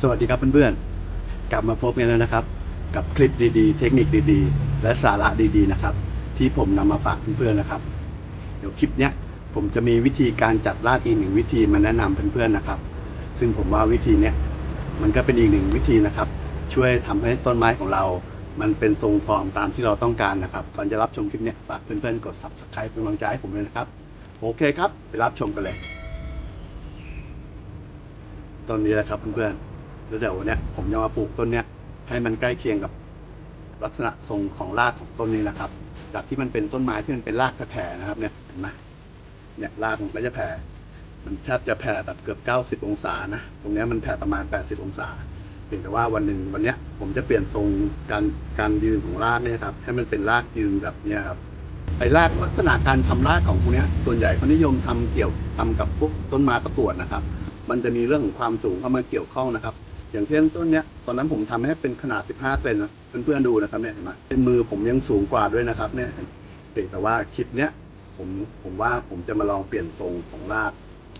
สวัสดีครับเพื่อนๆ กลับมาพบกันแล้วนะครับ กับคลิปดีๆ เทคนิคดีๆ และสาระดีๆนะครับ ที่ผมนำมาฝากเพื่อนๆนะครับ เดี๋ยวคลิปเนี้ยผมจะมีวิธีการจัดรากอีกหนึ่งวิธีมาแนะนำเพื่อนๆนะครับ ซึ่งผมว่าวิธีเนี้ยมันก็เป็นอีกหนึ่งวิธีนะครับ ช่วยทำให้ต้นไม้ของเรา มันเป็นทรงฟอร์มตามที่เราต้องการนะครับก่อนจะรับชมคลิปเนี้ยฝากเพื่อนๆกด subscribe เป็นกำลังใจให้ผมด้วยนะครับโอเคครับ ไปรับชมกันเลยต้นนี้แหละครับเพื่อนๆ แล้วเดี๋ยววันเนี้ยผมจะมาปลูกต้นเนี้ยให้มันใกล้เคียงกับลักษณะทรงของรากของต้นนี้นะครับ จากที่มันเป็นต้นไม้ที่มันเป็นรากแผ่นะครับเนี่ยเห็นไหมเนี่ยรากมันก็จะแผ่ มันแทบจะแผ่แบบเกือบ 90 องศานะ ตรงเนี้ยมันแผ่ประมาณ 80 องศาเพียงแต่ว่าวันหนึ่งวันเนี้ยผมจะเปลี่ยนทรงการการยืนของรากเนี่ยครับ ให้มันเป็นรากยืนแบบเนี้ยครับไอ้รากลักษณะการทำรากของพวกเนี้ยส่วนใหญ่เขานิยมทำเกี่ยวทำกับพวกต้นไม้ประกวดนะครับ มันจะมีเรื่องของความสูงเข้ามาเกี่ยวข้องนะครับ อย่างเช่นต้นเนี้ยตอนนั้นผมทำให้เป็นขนาด 15 เซนนะเพื่อนๆดูนะครับเนี่ยเห็นไหมเป็นมือผมยังสูงกว่าด้วยนะครับ เนี่ยแต่ว่าคลิปเนี้ยผมผมว่าผมจะมาลองเปลี่ยนทรงของราก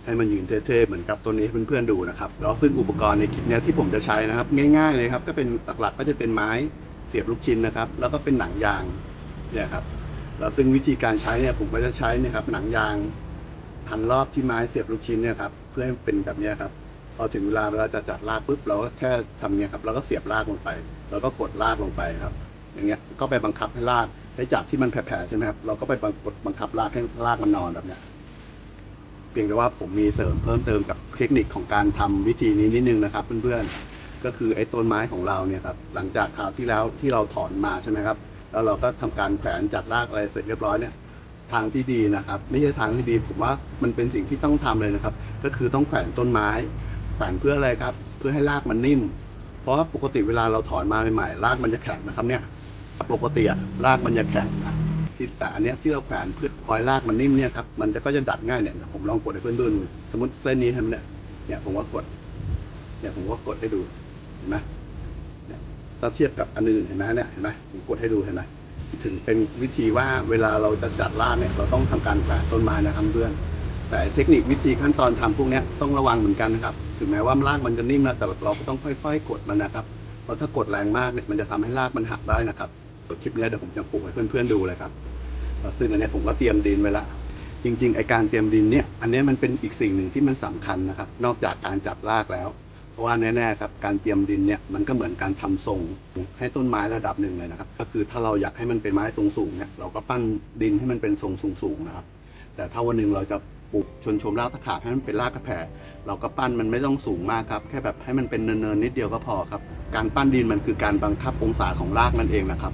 ให้มันยืนเท่ๆเหมือนกับตัวนี้เพื่อนๆดูนะครับแล้วซึ่งอุปกรณ์ในคลิปเนี้ยที่ผมจะใช้นะครับ ง่าย ๆเลยครับ ก็เป็นหลักๆก็จะเป็นไม้เสียบลูกชิ้นนะครับ แล้วก็เป็นหนังยางเนี่ยครับแล้วซึ่งวิธีการใช้เนี่ยผมก็จะใช้เนะครับหนังยางพันรอบที่ไม้เสียบลูกชิ้นเนี่ยครับเพื่อให้เป็นแบบนี้ครับ พอถึงเวลาเราจะจัดรากปุ๊บเราก็แค่ทำเนี้ยครับเราก็เสียบรากลงไป แล้วก็กดรากลงไปครับ อย่างเงี้ยก็ไปบังคับให้รากให้จากที่มันแผ่ๆใช่ไหมครับเราก็ไปกดบังคับรากให้รากมันนอนแบบเนี้ยเพียงแต่ว่าผมมีเสริมเพิ่มเติมกับเทคนิคของการทำวิธีนี้นิดนึงนะครับเพื่อนๆก็คือไอ้ต้นไม้ของเราเนี่ยครับหลังจากคราวที่แล้วที่เราถอนมาใช่ไหมครับ แล้วเราก็ทำการแขวนจัดรากอะไรเสร็จเรียบร้อยเนี่ยทางที่ดีนะครับ ไม่ใช่ทางที่ดีผมว่ามันเป็นสิ่งที่ต้องทำเลยนะครับ ก็คือต้องแขวนต้นไม้ แขวนเพื่ออะไรครับ เพื่อให้รากมันนิ่ม เพราะว่าปกติเวลาเราถอนมาใหม่ๆรากมันจะแข็งนะครับเนี่ย ปกติอะรากมันจะแข็งนะที่แต่อันเนี้ยที่เราแขวนเพื่อปล่อยรากมันนิ่มเนี่ยครับมันจะก็จะดัดง่ายเนี่ยผมลองกดให้เพื่อนดูสมมติเส้นนี้ทำเนี่ยเนี่ยผมก็กด เนี่ยผมก็กดให้ดูเห็นไหมเนี่ยถ้าเทียบกับอันอื่นเห็นไหมเนี่ยเห็นไหมผมกดให้ดูเห็นไหมถึงเป็นวิธีว่าเวลาเราจะจัดรากเนี่ยเราต้องทำการแขวนต้นไม้นะครับเพื่อน แต่เทคนิควิธีขั้นตอนทำพวกนี้ต้องระวังเหมือนกันนะครับ ถึงแม้ว่ารากมันจะนิ่มนะแต่เราก็ต้องค่อย ๆ กดมันนะครับ เพราะถ้ากดแรงมากเนี่ยมันจะทำให้รากมันหักได้นะครับคลิปนี้เดี๋ยวผมจะปลูกให้เพื่อนๆดูเลยครับซึ่งอันนี้ผมก็เตรียมดินไว้ละจริงๆไอการเตรียมดินเนี่ยอันนี้มันเป็นอีกสิ่งหนึ่งที่มันสำคัญนะครับ นอกจากการจับรากแล้ว เพราะว่าแน่ๆครับการเตรียมดินเนี่ยมันก็เหมือนการทำทรงให้ต้นไม้ระดับหนึ่งเลยนะครับ ก็คือถ้าเราอยากให้มันเป็นไม้ทรงสูงเนี่ยเราก็ปั้นดินให้มันเป็นทรงสูงๆนะครับ แต่ถ้าวันหนึ่งเราจะ ปลูกชนชมรากตะขาบให้มันเป็นรากกระแผ่เราก็ปั้นมันไม่ต้องสูงมากครับ แค่แบบให้มันเป็นเนินๆนิดเดียวก็พอครับ การปั้นดินมันคือการบังคับองศาของรากนั่นเองนะครับ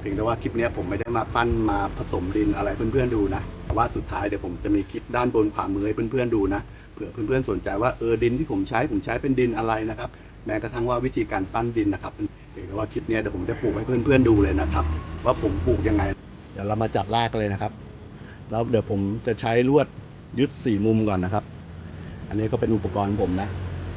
เพียงแต่ว่าคลิปนี้ผมไม่ได้มาปั้นมาผสมดินอะไรเพื่อนๆดูนะแต่ว่าสุดท้ายเดี๋ยวผมจะมีคลิปด้านบนขวามือให้เพื่อนๆดูนะเผื่อเพื่อนๆสนใจว่าเออดินที่ผมใช้ผมใช้เป็นดินอะไรนะครับแม้กระทั่งว่าวิธีการปั้นดินนะครับเพียงแต่ว่าคลิปนี้เดี๋ยวผมจะปลูกให้เพื่อนๆดูเลยนะครับ ว่าผมปลูกยังไง เดี๋ยวเรามาจัดรากเลยนะครับ แล้วเดี๋ยวผมจะใช้ลวด ยึดสี่มุมก่อนนะครับ อันนี้ก็เป็นอุปกรณ์ผมนะ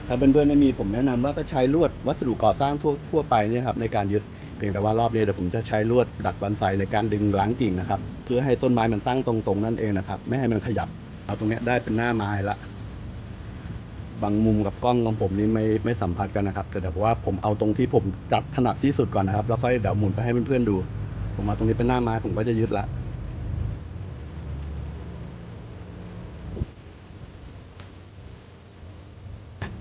ถ้าเพื่อนๆไม่มีผมแนะนำว่าก็ใช้ลวดวัสดุก่อสร้างทั่วทั่วไปเนี่ยครับในการยึดเพียงแต่ว่ารอบนี้เดี๋ยวผมจะใช้ลวดดัดบันไซในการดึงล้างกิ่งนะครับ เพื่อให้ต้นไม้มันตั้งตรงๆนั่นเองนะครับ ไม่ให้มันขยับ เอาตรงนี้ได้เป็นหน้าไม้ละบางมุมกับกล้องของผมนี่ไม่ไม่สัมผัสกันนะครับ แต่เดี๋ยวว่าผมเอาตรงที่ผมจับถนัดที่สุดก่อนนะครับ แล้วค่อยเดี๋ยวหมุนไปให้เพื่อนๆดู ผมมาตรงนี้เป็นหน้าไม้ผมก็จะยึดละ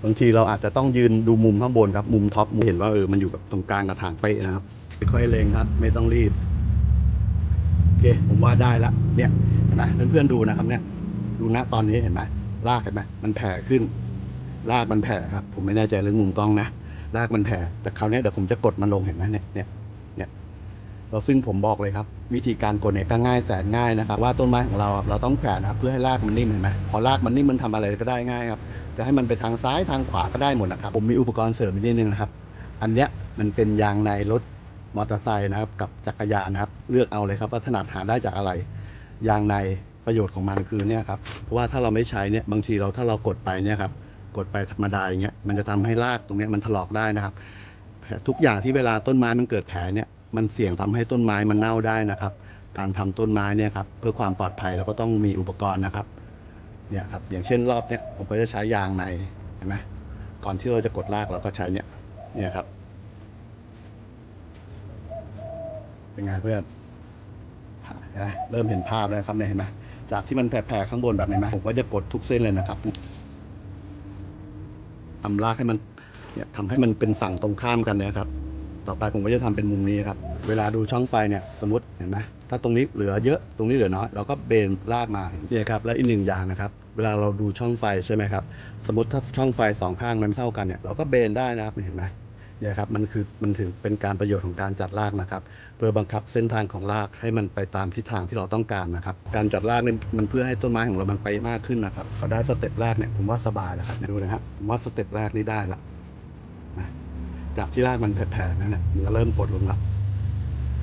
างทีเราอาจจะต้องยืนดูมุมข้างบนครับ มุมท็อปเห็นว่าเออมันอยู่กับตรงกลางกระถางเป๊ะนะครับค่อยๆเลงครับ ไม่ต้องรีบโอเค ผมว่าได้ละ เนี่ยเห็นไหมเพื่อนๆดูนะครับ เนี่ย ดูนะตอนนี้เห็นไหมรากเห็นไหมมันแผ่ขึ้นรากมันแผ่ครับ ผมไม่แน่ใจเรื่องมุมกล้องนะรากมันแผ่แต่คราวนี้เดี๋ยวผมจะกดมันลงเห็นไหมเนี่ยเนี่ยเนี่ยเราซึ่งผมบอกเลยครับ วิธีการกดเนี่ยก็ง่ายแสนง่ายนะครับ ว่าต้นไม้ของเราเราต้องแผ่นะครับเพื่อให้รากมันนิ่มเห็นไหมพอรากมันนิ่มมันทำอะไรก็ได้ง่ายครับ จะให้มันไปทางซ้ายทางขวาก็ได้หมดนะครับ ผมมีอุปกรณ์เสริมอีกนิดนึงนะครับ อันเนี้ยมันเป็นยางในรถมอเตอร์ไซค์นะครับ กับจักรยานนะครับ เลือกเอาเลยครับว่าถนัดหาได้จากอะไร ยางในประโยชน์ของมันคือเนี่ยครับเพราะว่าถ้าเราไม่ใช้เนี่ยบางทีเราถ้าเรากดไปเนี่ยครับกดไปธรรมดาอย่างเงี้ยมันจะทำให้รากตรงเนี้ยมันถลอกได้นะครับแผลทุกอย่างที่เวลาต้นไม้มันเกิดแผลเนี่ยมันเสี่ยงทำให้ต้นไม้มันเน่าได้นะครับ การทำต้นไม้เนี่ยครับเพื่อความปลอดภัยเราก็ต้องมีอุปกรณ์นะครับ เนี่ยครับอย่างเช่นรอบเนี้ยผมก็จะใช้ยางในเห็นไหมก่อนที่เราจะกดลากเราก็ใช้เนี่ยเนี่ยครับ เป็นไงเพื่อนเห็นไหมเริ่มเห็นภาพแล้วครับเนี่ยเห็นไหมจากที่มันแผ่ๆข้างบนแบบนี้ไหมผมก็จะกดทุกเส้นเลยนะครับทำลากให้มันเนี่ยทำให้มันเป็นฝั่งตรงข้ามกันนะครับ ต่อไปผมก็จะทำเป็นมุมนี้ครับเวลาดูช่องไฟเนี่ยสมมติเห็นไหมถ้าตรงนี้เหลือเยอะตรงนี้เหลือน้อยเราก็เบนลากมาเนี่ยครับและอีกหนึ่งอย่างนะครับ เวลาเราดูช่องไฟใช่ไหมครับสมมติถ้าช่องไฟสองข้างมันไม่เท่ากันเนี่ยเราก็เบนได้นะครับเห็นไหมเนี่ยครับมันคือมันถือเป็นการประโยชน์ของการจัดลากนะครับ เพื่อบังคับเส้นทางของรากให้มันไปตามทิศทางที่เราต้องการนะครับ การจัดรากเนี่ยมันเพื่อให้ต้นไม้ของเรามันไปมากขึ้นนะครับพอได้สเต็ปแรกเนี่ยผมว่าสบายแล้วครับดูนะครับผมว่าสเต็ปแรกนี่ได้ละ จากที่รากมันแผ่ๆนั่นแหละมันก็เริ่มกดลงละ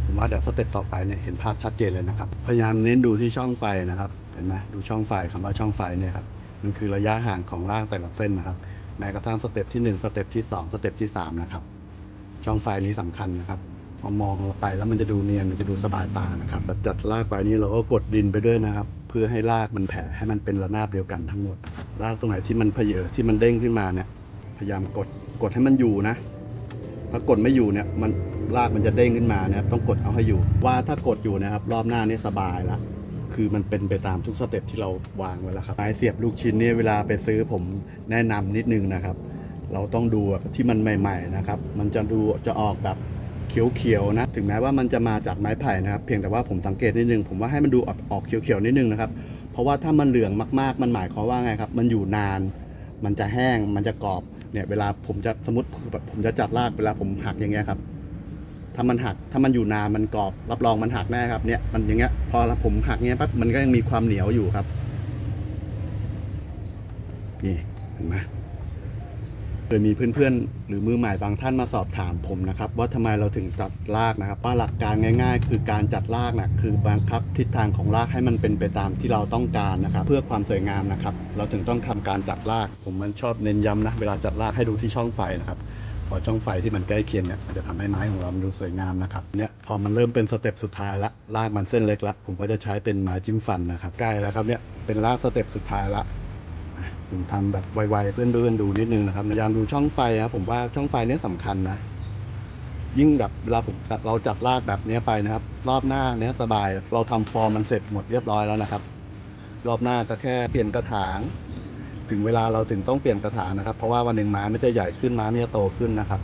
ผมว่าเดี๋ยวสเต็ปต่อไปเนี่ยเห็นภาพชัดเจนเลยนะครับ พยายามเน้นดูที่ช่องไฟนะครับ เห็นไหมดูช่องไฟคำว่าช่องไฟเนี่ยครับ มันคือระยะห่างของรากแต่ละเส้นนะครับ แม้กระทั่งสเต็ปที่หนึ่งสเต็ปที่สองสเต็ปที่สามนะครับ ช่องไฟนี้สำคัญนะครับพอมองลงไปแล้วมันจะดูเนียน มันจะดูสบายตานะครับแต่จัดรากไปนี้เราก็กดดินไปด้วยนะครับ เพื่อให้รากมันแผ่ให้มันเป็นระนาบเดียวกันทั้งหมด รากตรงไหนที่มันเพเยอที่มันเด้งขึ้นมาเนี่ย พยายามกด กดให้มันอยู่นะ ถ้ากดไม่อยู่เนี่ยมันรากมันจะเด้งขึ้นมานะครับต้องกดเอาให้อยู่ ว่าถ้ากดอยู่นะครับ รอบหน้านี่สบายละคือมันเป็นไปตามทุกสเต็ปที่เราวางไว้แล้วครับไม้เสียบลูกชิ้นเนี่ยเวลาไปซื้อผมแนะนำนิดนึงนะครับ เราต้องดูแบบที่มันใหม่ ๆนะครับ มันจะดูจะออกแบบเขียวๆนะถึงแม้ว่ามันจะมาจากไม้ไผ่นะครับ เพียงแต่ว่าผมสังเกตนิดนึงผมว่าให้มันดูออกออกเขียวๆนิดนึงนะครับเพราะว่าถ้ามันเหลืองมากๆ มันหมายความว่าไงครับ มันอยู่นาน มันจะแห้งมันจะกรอบ เนี่ยเวลาผมจะสมมติแบบผมจะจัดรากเวลาผมหักอย่างเงี้ยครับ ถ้ามันหักถ้ามันอยู่นานมันกรอบ รับรองมันหักแน่ครับเนี่ยมันอย่างเงี้ยพอผมหักเงี้ยปั๊บมันก็ยังมีความเหนียวอยู่ครับนี่เห็นไหม ยมีเพื่อนๆ หรือมือใหม่บางท่านมาสอบถามผมนะครับ ว่าทำไมเราถึงจัดรากนะครับว่าหลักการง่ายๆ คือการจัดรากนะคือบังคับทิศทางของรากให้มันเป็นไปตามที่เราต้องการนะครับ เพื่อความสวยงามนะครับ เราถึงต้องทำการจัดราก ผมมันชอบเน้นย้ำนะ เวลาจัดรากให้ดูที่ช่องไฟนะครับพอช่องไฟที่มันใกล้เคียงเนี่ยมันจะทำให้ไม้ของเรามันดูสวยงามนะครับเนี่ยพอมันเริ่มเป็นสเต็ปสุดท้ายละรากมันเส้นเล็กละผมก็จะใช้เป็นไม้จิ้มฟันนะครับใกล้แล้วครับเนี่ยเป็นรากสเต็ปสุดท้ายละ ผมทำแบบไวๆเพื่อนๆดูนิดนึงนะครับพยายามดูช่องไฟครับผมว่าช่องไฟนี้ยสำคัญนะ ยิ่งแบบเวลาผมเราจัดลากแบบนี้ไปนะครับ รอบหน้าเนี้ยสบาย เราทำฟอร์มมันเสร็จหมดเรียบร้อยแล้วนะครับ รอบหน้าก็แค่เปลี่ยนกระถาง ถึงเวลาเราถึงต้องเปลี่ยนกระถางนะครับ เพราะว่าวันหนึ่งไม้ไม่จะใหญ่ขึ้นไม้ไม่จะโตขึ้นนะครับ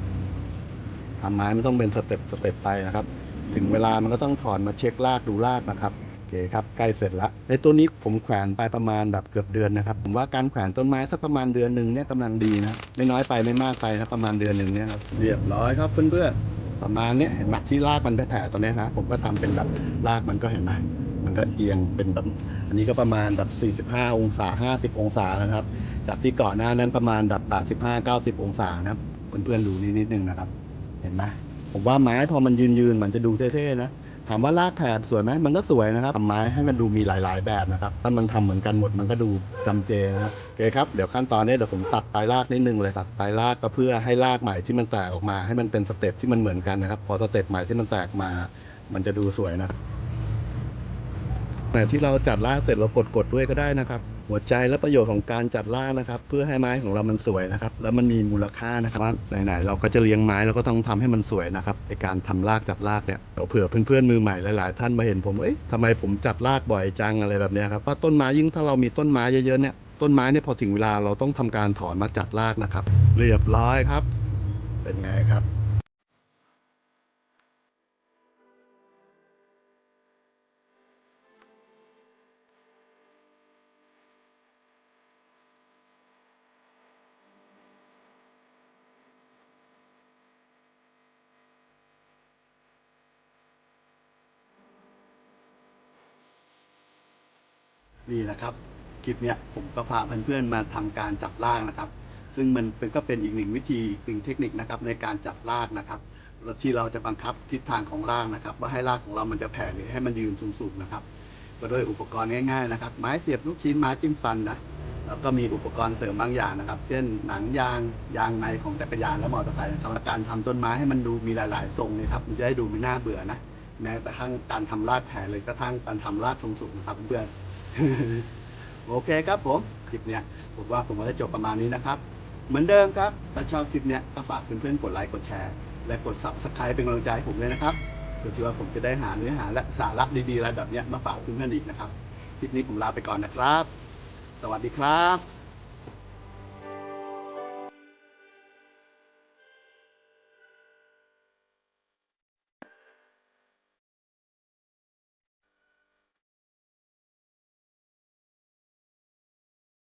ทำไม้ไม่ต้องเป็นสเต็ปสเต็ปไปนะครับ ถึงเวลามันก็ต้องถอนมาเช็ครากดูรากนะครับ เคครับใกล้เสร็จล้วในตัวนี้ผมแขวนไปประมาณแบบเกือบเดือนนะครับผมว่าการแขวนต้นไม้สักประมาณเดือนหนึ่งเนี่ยกำลังดีนะไม่น้อยไปไม่มากไปนะประมาณเดือนหนึ่งเนี่ยครับเรียบร้อยครับเพื่อนๆประมาณเนี้ยเห็นไหมที่รากมันแผ่ๆตอนนี้นะผมก็ทำเป็นแบบรากมันก็เห็นไหมมันก็เอียงเป็นแบบอันนี้ก็ประมาณแบบ 45 องศา 50 องศานะครับ จากที่ก่อนหน้านั้นประมาณแบบ85 90 องศานะครับ เพื่อนๆดูนิดนิดนึงนะครับ เห็นไหมผมว่าไม้พอมันยืนยืนๆมันจะดูเท่ๆนะ ถามว่ารากแผดสวยไหมมันก็สวยนะครับทำไม้ให้มันดูมีหลาย ๆ แบบนะครับ ถ้ามันทำเหมือนกันหมดมันก็ดูจำเจนะครับโอเคครับเดี๋ยวขั้นตอนนี้เดี๋ยวผมตัดปลายรากนิดนึงเลยตัดปลายรากก็เพื่อให้รากใหม่ที่มันแตกออกมา ให้มันเป็นสเต็ปที่มันเหมือนกันนะครับ พอสเต็ปใหม่ที่มันแตกมา มันจะดูสวยนะครับ แต่ที่เราจัดรากเสร็จเรากดกดด้วยก็ได้นะครับ หัวใจและประโยชน์ของการจัดรากนะครับ เพื่อให้ไม้ของเรามันสวยนะครับ แล้วมันมีมูลค่านะครับไหนๆเราก็จะเลี้ยงไม้เราก็ต้องทำให้มันสวยนะครับในการทำรากจัดรากเนี่ยเผื่อเพื่อนๆมือใหม่หลายๆท่านมาเห็นผมเอ๊ะทำไมผมจัดรากบ่อยจังอะไรแบบนี้ครับเพราะต้นไม้ยิ่งถ้าเรามีต้นไม้เยอะๆเนี่ยต้นไม้เนี่ยพอถึงเวลาเราต้องทำการถอนมาจัดรากนะครับ เรียบร้อยครับ เป็นไงครับ นี่นะครับคลิปเนี้ยผมก็พาเพื่อนๆมาทำการจับรากนะครับ ซึ่งมันเป็นก็เป็นอีกหนึ่งวิธีอีกหนึ่งเทคนิคนะครับในการจับรากนะครับที่เราจะบังคับทิศทางของรากนะครับ ว่าให้รากของเรามันจะแผ่หรือให้มันยืนสูงๆนะครับก็ด้วยอุปกรณ์ง่ายๆนะครับ ไม้เสียบลูกชิ้นไม้จิ้มฟันนะแล้วก็มีอุปกรณ์เสริมบางอย่างนะครับ เช่นหนังยางยางในของจักรยานและมอเตอร์ไซค์นะครับการทำต้นไม้ให้มันดูมีหลายๆทรงนะครับมันจะได้ดูไม่น่าเบื่อนะแม้แต่ทั้งการทำรากแผ่เลยกระทั่งการทำรากทรงสูงนะครับเพื่อนๆ โอเคครับผมคลิปเนี้ยผมว่าผมก็จะจบประมาณนี้นะครับ เหมือนเดิมครับถ้าชอบคลิปเนี้ยก็ฝากเพื่อนๆกดไลค์กดแชร์ และกด subscribe เป็นกำลังใจให้ผมเลยนะครับเพื่อที่ว่าผมจะได้หาเนื้อหาและสาระดีๆอะไรแบบเนี้ยมาฝากเพื่อนๆอีกนะครับคลิปนี้ผมลาไปก่อนนะครับ สวัสดีครับ